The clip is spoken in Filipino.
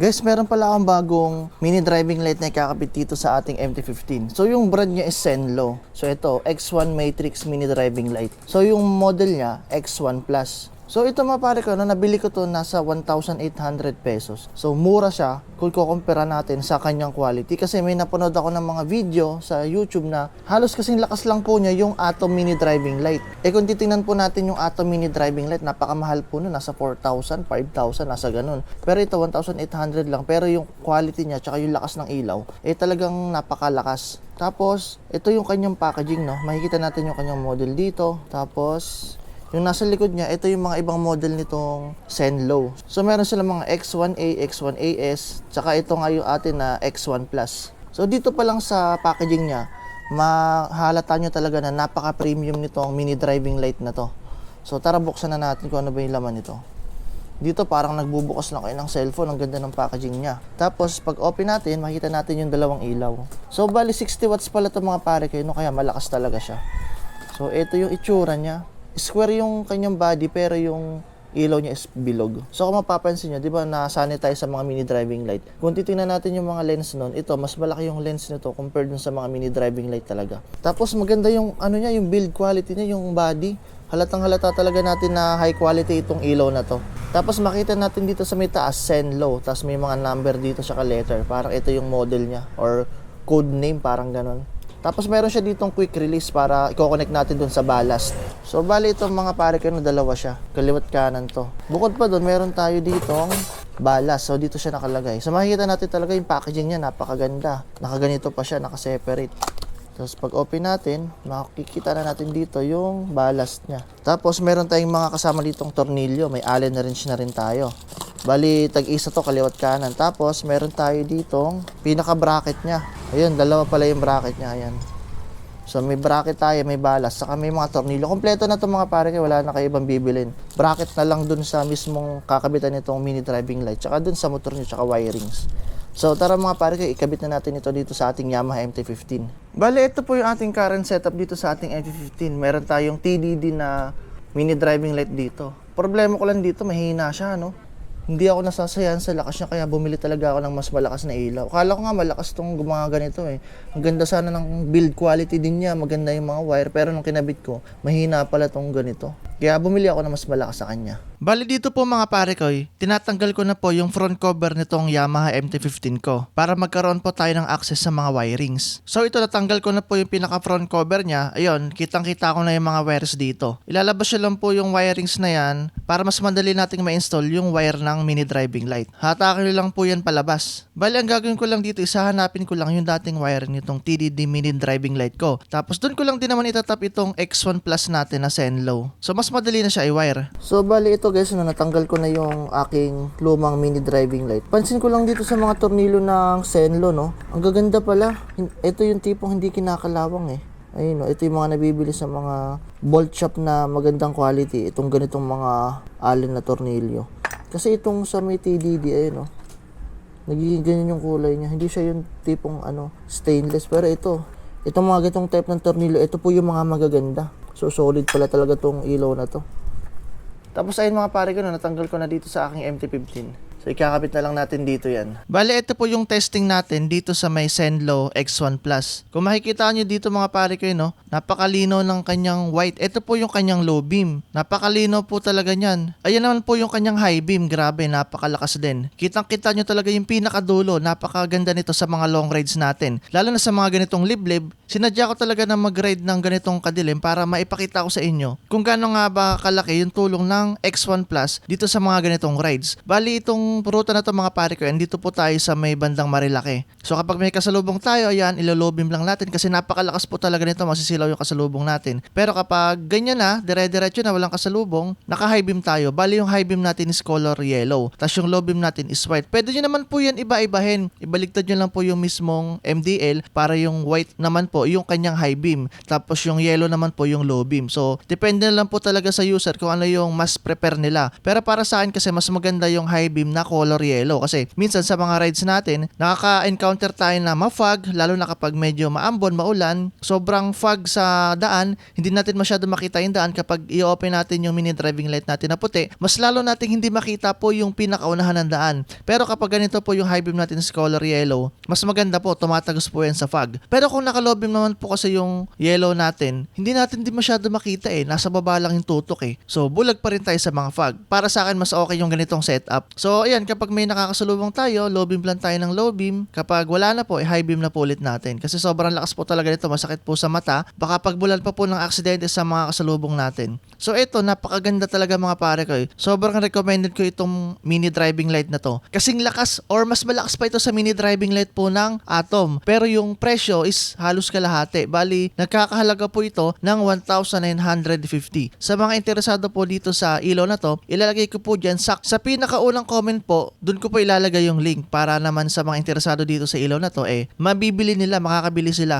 Guys, meron pala akong bagong mini driving light na ikakabit dito sa ating MT-15. So, yung brand niya is Senlo. So, ito, X1 Matrix mini driving light. So, yung model niya, X1 Plus. So, ito mga pare ko, no, nabili ko to nasa 1,800 pesos. So, mura siya kung kukumpara natin sa kanyang quality. Kasi may napanood ako ng mga video sa YouTube na halos kasing lakas lang po niya yung Atom Mini Driving Light. Eh kung titingnan po natin yung Atom Mini Driving Light, napakamahal po nun. Nasa 4,000, 5,000, nasa ganun. Pero ito, 1,800 lang. Pero yung quality niya, tsaka yung lakas ng ilaw, eh talagang napakalakas. Tapos, ito yung kanyang packaging, no? Makikita natin yung kanyang model dito. Tapos, yung nasa likod niya, ito yung mga ibang model nitong Senlo. So meron sila mga X1A, X1AS, tsaka ito nga yung atin na X1 Plus. So dito pa lang sa packaging niya, mahalata nyo talaga na napaka-premium nitong mini driving light na to. So tara buksan na natin kung ano ba yung laman nito. Dito parang nagbubukas lang kayo ng cellphone, ang ganda ng packaging niya. Tapos pag open natin, makita natin yung dalawang ilaw. So bali 60 watts pala itong mga pare kayo, no? kaya malakas talaga siya. So ito yung itsura niya. Square yung kanyang body pero yung ilaw niya is bilog. So kung mapapansin nyo, di ba nasanay tayo sa mga mini driving light. Kung titingnan natin yung mga lens nun, ito mas malaki yung lens nito compared dun sa mga mini driving light talaga. Tapos maganda yung ano niya, yung build quality niya, yung body. Halatang halata talaga natin na high quality itong ilaw na to. Tapos makita natin dito sa may taas, send low. Tapos may mga number dito sa letter. Parang ito yung model niya or code name, parang ganon. Tapos meron siya ditong quick release para i-connect natin dun sa ballast. So bali itong mga pare ko na dalawa siya. Kaliwat kanan to. Bukod pa dun, meron tayo ditong ballast. So dito siya nakalagay. So makikita natin talaga yung packaging niya, napakaganda. Nakaganito pa siya, nakaseparate. Tapos pag open natin, makikita na natin dito yung ballast niya. Tapos meron tayong mga kasama ditong tornilyo. May allen siya na rin tayo. Bali, tag-isa to kaliwat kanan. Tapos meron tayo ditong pinaka-bracket niya. Ayun, dalawa pala yung bracket niya. Ayan. So may bracket tayo, may balas, saka may mga tornilyo. Kompleto na to mga pare, kaya wala na kayo ibang bibilin. Bracket na lang dun sa mismong kakabitan nitong mini driving light, tsaka dun sa motor nyo, tsaka wirings. So tara mga pare, ikabit na natin ito dito sa ating Yamaha MT-15. Bale, ito po yung ating current setup dito sa ating MT-15. Meron tayong TDD na mini driving light dito. Problema ko lang dito, mahina siya, no? Hindi ako nasasayan sa lakas niya kaya bumili talaga ako ng mas malakas na ilaw. Akala ko nga malakas tong gumawa ganito eh. Ang ganda sana ng build quality din niya, maganda yung mga wire pero nung kinabit ko, mahina pala tong ganito. Kaya bumili ako ng mas malakas sa kanya. Bali dito po mga pare ko, eh, tinatanggal ko na po yung front cover nitong Yamaha MT-15 ko para magkaroon po tayo ng access sa mga wirings. So ito natanggal ko na po yung pinaka front cover niya. Ayun, kitang kita ko na yung mga wires dito. Ilalabas ko lang po yung wirings na yan para mas madali nating ma-install yung wire ng mini driving light. Hatakin lang po yan palabas. Bali ang gagawin ko lang dito, isahanapin ko lang yung dating wire nitong TDD mini driving light ko. Tapos doon ko lang din naman itatap itong X1 Plus natin na Senlo. So mas madali na siya i-wire. So bali ito guys, no, natanggal ko na yung aking lumang mini driving light. Pansin ko lang dito sa mga tornilyo ng Senlo, no? Ang gaganda pala. Ito yung tipong hindi kinakalawang eh. Ayun, no? ito yung mga nabibili sa mga bolt shop na magandang quality. Itong ganitong mga allen na tornilyo. Kasi itong sa may TDD, ayun, no? Nagiging ganyan yung kulay niya. Hindi siya yung tipong ano, stainless. Pero ito, itong mga ganitong type ng tornilyo, ito po yung mga magaganda. So solid pala talaga tong ilaw na to. Tapos ayun mga pare ko na natanggal ko na dito sa aking MT-15. So ikakabit na lang natin dito yan. Bale, ito po yung testing natin dito sa may Senlo X1 Plus. Kung makikita nyo dito mga pare ko no, napakalino ng kanyang white. Ito po yung kanyang low beam. Napakalino po talaga niyan. Ayan naman po yung kanyang high beam. Grabe, napakalakas din. Kitang kita nyo talaga yung pinakadulo. Napakaganda nito sa mga long rides natin. Lalo na sa mga ganitong liblib. Sinadya ko talaga na mag-ride ng ganitong kadilim para maipakita ko sa inyo kung gaano nga ba kalaki yung tulong ng X1 Plus dito sa mga ganitong rides. Bali itong ruta na to mga pare ko, dito po tayo sa may bandang Marilaki. So kapag may kasalubong tayo, ayan, ilolobim lang natin kasi napakalakas po talaga nito, masisilaw yung kasalubong natin. Pero kapag ganyan na, dire-diretso na walang kasalubong, naka-high beam tayo. Bali yung high beam natin is color yellow. Tapos yung low beam natin is white. Pwede nyo naman po yan iba-ibahin. Ibaligtad nyo lang po yung mismong MDL para yung white naman po po yung kanyang high beam. Tapos yung yellow naman po yung low beam. So, depende na lang po talaga sa user kung ano yung mas prepare nila. Pero para sa akin kasi mas maganda yung high beam na color yellow. Kasi minsan sa mga rides natin, nakaka-encounter tayo na ma-fog, lalo na kapag medyo maambon, maulan, sobrang fog sa daan, hindi natin masyado makita yung daan kapag i-open natin yung mini driving light natin na puti, mas lalo natin hindi makita po yung pinakaunahan ng daan. Pero kapag ganito po yung high beam natin sa color yellow, mas maganda po, tumatagos po yan sa fog. Pero kung naka-low beam naman po kasi yung yellow natin, hindi natin din masyado makita eh, nasa baba lang yung tutok eh. So, bulag pa rin tayo sa mga fog. Para sa akin, mas okay yung ganitong setup. So, ayan, kapag may nakakasalubong tayo, low beam lang tayo ng low beam. Kapag wala na po, eh, high beam na po ulit natin. Kasi sobrang lakas po talaga nito, masakit po sa mata. Baka pagbulan pa po ng aksidente sa mga kasalubong natin. So, ito, napakaganda talaga mga pare ko eh. Sobrang recommended ko itong mini driving light na to. Kasing lakas or mas malakas pa ito sa mini driving light po ng Atom. Pero yung presyo is halos kalahati. Bali, nagkakahalaga po ito ng 1,950. Sa mga interesado po dito sa ilaw na to, ilalagay ko po dyan sa, sa pinakaunang comment po, dun ko po ilalagay yung link para naman sa mga interesado dito sa ilaw na to, eh, mabibili nila, makakabili sila